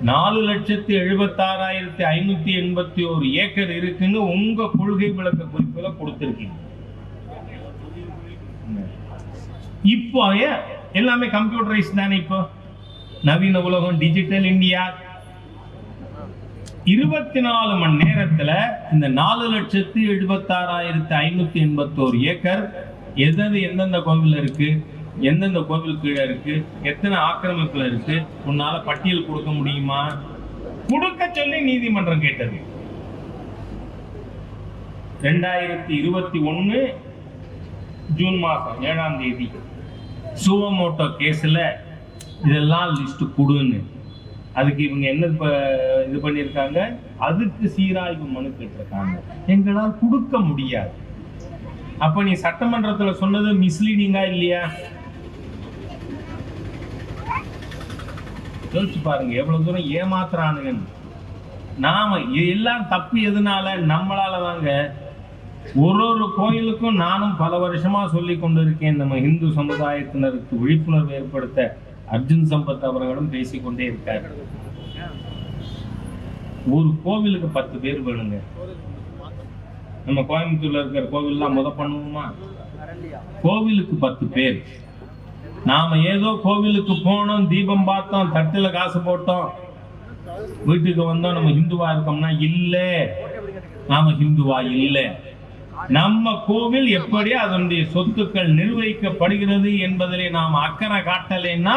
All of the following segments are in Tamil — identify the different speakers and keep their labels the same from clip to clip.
Speaker 1: நாலு லட்சத்தி எழுபத்தாறாயிரத்தி ஐநூத்தி எண்பத்தி ஒரு ஏக்கர் இருக்குன்னு உங்க கொள்கை விளக்க குறிப்புல கொடுத்திருக்கீங்க. இப்போ எல்லாமே கம்ப்யூட்டரைஸ் தானே இப்போ? நவீன உலகம் டிஜிட்டல் இந்தியா இருபத்தி நாலு மணி நேரத்துல இந்த நாலு லட்சத்தி எழுபத்தாறாயிரத்தி ஐநூத்தி எண்பத்தோரு ஏக்கர் எதது எந்தெந்த கோவில் இருக்கு? எந்தெந்த கோவில் கீழே இருக்கு? எத்தனை ஆக்கிரமிப்புல இருக்கு? உன்னால பட்டியல் கொடுக்க முடியுமா? கொடுக்க சொல்லி நீதிமன்றம் கேட்டது. ரெண்டாயிரத்தி இருபத்தி ஒண்ணு ஜூன் மாசம் ஏழாம் தேதி. சுவமோட்டோ கேஸ்ல இதெல்லாம் லிஸ்ட் கொடுன்னு. அதுக்கு இவங்க என்ன இது பண்ணியிருக்காங்க? அதுக்கு சீராய்வு மனு கேட்டிருக்காங்க. எங்களால் கொடுக்க முடியாது. அப்ப நீ சட்டமன்றத்துல சொன்னது மிஸ்லீடிங்கா இல்லையா? யோசிச்சு பாருங்க எவ்வளவு தூரம் ஏமாத்துறானுங்கன்னு நாம எல்லாம் தப்பு எதனால நம்மளால தாங்க ஒரு ஒரு கோயிலுக்கும் நானும் பல வருஷமா சொல்லி கொண்டிருக்கேன். நம்ம இந்து சமுதாயத்தினருக்கு விழிப்புணர்வு ஏற்படுத்த அர்ஜுன் சம்பத் அவர்களும் பேசிக்கொண்டே இருக்காரு ஒரு கோவிலுக்கு பத்து பேர் வேணுங்க. நம்ம கோயம்புத்தூர்ல இருக்கிற கோவில்லாம் முத பண்ணுவோமா? கோவிலுக்கு பத்து பேர். நாம ஏதோ கோவிலுக்கு போனோம் தீபம் பார்த்தோம் தட்டுல காசு போட்டோம். வீட்டுக்கு வந்தோம் நம்ம ஹிந்துவா இருக்கோம்னா இல்ல. நாம ஹிந்துவா இல்ல. நம்ம கோவில் எப்படி அதனுடைய சொத்துக்கள் நிர்வகிக்கப்படுகிறது என்பதிலே நாம் அக்கறை காட்டலைன்னா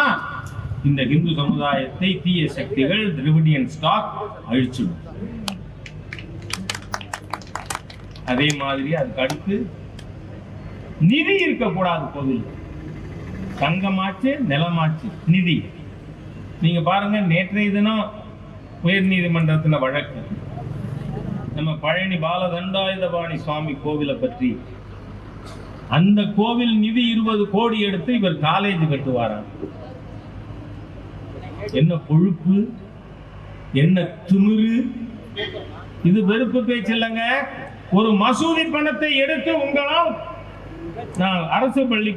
Speaker 1: இந்த ஹிந்து சமுதாயத்தை தீய சக்திகள் திரிவிடியன் ஸ்டாக் அழிச்சிடும். அதே மாதிரி அதுக்கு அடுத்து நிதி இருக்கக்கூடாது கோவில் தங்கமாச்சு நிலமாச்சு நிதி. நீங்க பாருங்க நேற்றைய தினம் உயர் நீதிமன்றத்துல வழக்கு. நம்ம பழனி பாலதண்டாயுதபாணி சுவாமி கோவிலை பற்றி. அந்த கோவில் நிதி இருபது கோடி எடுத்து இவர் காலேஜ் கட்டுவாராம் என்ன கொழுப்பு? என்ன துணுறு இது வெறுப்பு பேச்சு இல்லைங்க. ஒரு மசூதி பணத்தை எடுத்து உங்களால் நான் அரசு பள்ளி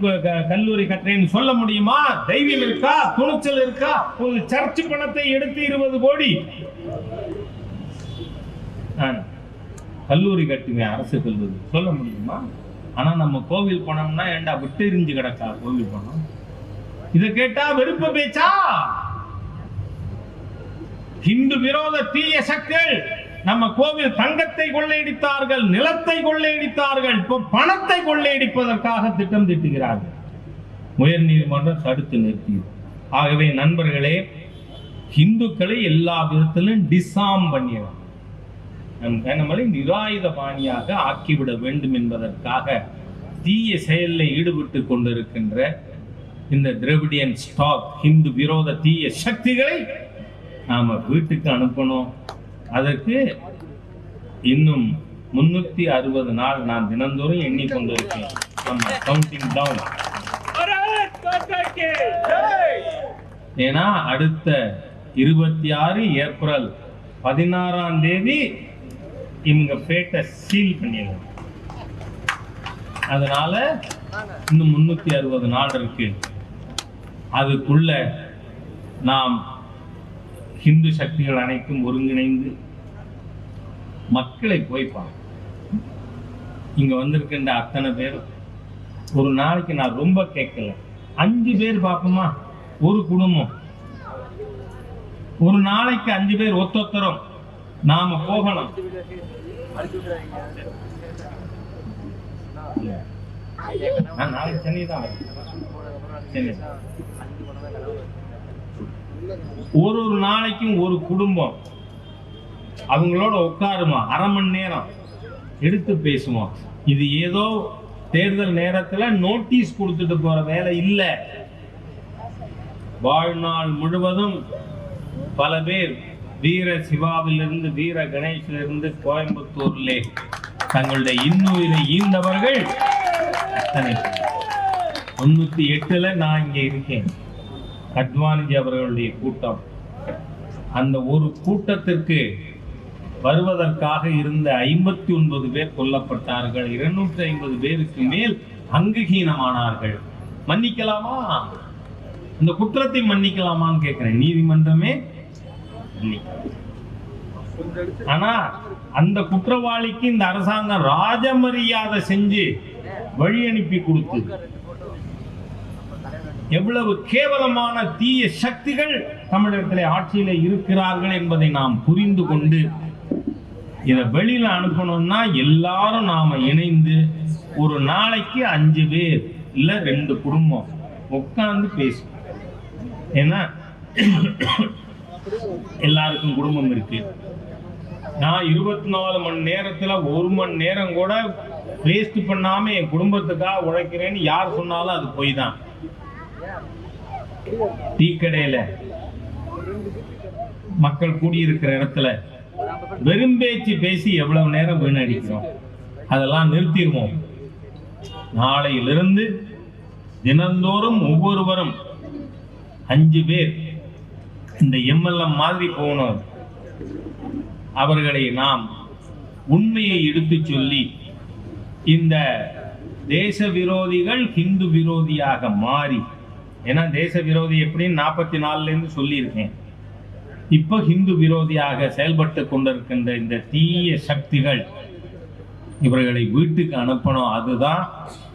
Speaker 1: கல்லூரி கட்டுறேன்னு சொல்ல முடியுமா? தைரியம் இருக்கா? துணிச்சல் இருக்கா? ஒரு சர்ச் பணத்தை எடுத்து இருபது கோடி. நான் கல்லூரி கட்டுவேன் அரசு கல்லூரி. சொல்ல முடியுமா? ஆனா நம்ம கோவில் பணம்னா ஏண்டா விட்டு எரிஞ்சு கிடக்கா கோவில் பணம்? இத கேட்டா வெறுப்பு பேச்சா? ஹிந்து விரோத தீய சக்திகள் நம்ம கோவில் தங்கத்தை கொள்ளையடித்தார்கள் நிலத்தை கொள்ளையடித்தார்கள் இப்போ பணத்தை கொள்ளையடிப்பதற்காக திட்டம் திட்டுகிறார்கள். உயர் நீதிமன்றம் தடுத்து நிறுத்தியது. ஆகவே நண்பர்களே இந்துக்களை எல்லா விதத்திலும் டிசாம் பண்ணியவர். நம்மளை நிராயுத பாணியாக ஆக்கிவிட வேண்டும் என்பதற்காக தீய செயலில் ஈடுபட்டு கொண்டிருக்கின்ற இந்த திரவிடியன் ஸ்டாக் ஹிந்து விரோத தீய சக்திகளை நாம வீட்டுக்கு அனுப்பணும். அதற்கு இன்னும் முன்னூத்தி அறுபது நாள் நான் தினந்தோறும் எண்ணிக்கொண்டிருக்கேன் நம்ம கவுண்டிங் டவுன் ஏன்னா அடுத்த இருபத்தி ஆறு ஏப்ரல் பதினாறாம் தேதி இவங்க பேட்டை சீல் பண்ணிடுவோம் அதனால இன்னும் முன்னூத்தி அறுபது நாள் இருக்கு. அதுக்குள்ள நாம் ஹிந்து சக்திகள் அனைத்தும் ஒருங்கிணைந்து மக்களை போய் பார்க்கணும் இங்க வந்திருக்கின்ற அத்தனை பேர் ஒரு நாளைக்கு நான் ரொம்ப கேட்கல. அஞ்சு பேர் பார்ப்போமா? ஒரு குடும்பம். ஒரு நாளைக்கு அஞ்சு பேர் ஒத்தொத்தரும். நாம போகணும். நான் நாளைக்கு சென்னை தான் சென்னை ஒரு ஒரு நாளைக்கும் ஒரு குடும்பம். அவங்களோட உட்காருமா? அரை மணி நேரம். எடுத்து பேசுவோம். இது ஏதோ தேர்தல் நேரத்துல நோட்டீஸ் கொடுத்துட்டு போற வேலை இல்ல. வாழ்நாள் முழுவதும் பல பேர் வீர சிவாவிலிருந்து வீர கணேஷிலிருந்து கோயம்புத்தூர்லே தங்களுடைய இன்னுயிரை ஈந்தவர்கள் தொண்ணூத்தி எட்டுல நான் இங்க இருக்கேன். அத்வானிஜி அவர்களுடைய கூட்டம். அந்த ஒரு கூட்டத்திற்கு வருவதற்காக இருந்த ஐம்பத்தி ஒன்பது பேர் கொல்லப்பட்டார்கள். இருநூற்றி ஐம்பது பேருக்கு மேல் அங்குகீனமானார்கள். மன்னிக்கலாமா? இந்த குற்றத்தை மன்னிக்கலாமான்னு கேட்கிறேன். நீதிமன்றமே ஆனா அந்த குற்றவாளிக்கு இந்த அரசாங்கம் ராஜமரியாதை செஞ்சு வழி அனுப்பி கொடுத்து எவ்வளவு கேவலமான தீய சக்திகள் தமிழகத்திலே ஆட்சியில இருக்கிறார்கள் என்பதை நாம் புரிந்து கொண்டு இதை வெளியில அனுப்பணும்னா எல்லாரும் நாம இணைந்து ஒரு நாளைக்கு அஞ்சு பேர் இல்ல ரெண்டு குடும்பம் உட்காந்து பேசும் ஏன்னா எல்லாருக்கும் குடும்பம் இருக்கு. நான் இருபத்தி நாலு மணி நேரத்துல ஒரு மணி நேரம் கூட வேஸ்ட் பண்ணாம என் குடும்பத்துக்காக உழைக்கிறேன்னு யார் சொன்னாலும் அது பொய் தான் டீ கடையில மக்கள் கூடியிருக்கிற இடத்துல வெறும் பேச்சு பேசி எவ்வளவு நேரம் வீணடிக்கிறோம்? அதெல்லாம் நிறுத்திடுவோம். நாளையிலிருந்து தினந்தோறும் ஒவ்வொருவரும் அஞ்சு பேர் இந்த எம்எல்எம் மாதிரி போனோம். அவர்களை நாம் உண்மையை எடுத்துச் சொல்லி இந்த தேச விரோதிகள் ஹிந்து விரோதியாக மாறி ஏன்னா தேச விரோதி எப்படின்னு நாற்பத்தி நாலுலேருந்து சொல்லியிருக்கேன். இப்போ ஹிந்து விரோதியாக செயல்பட்டு கொண்டிருக்கின்ற இந்த தீய சக்திகள் இவர்களை வீட்டுக்கு அனுப்பணும். அதுதான்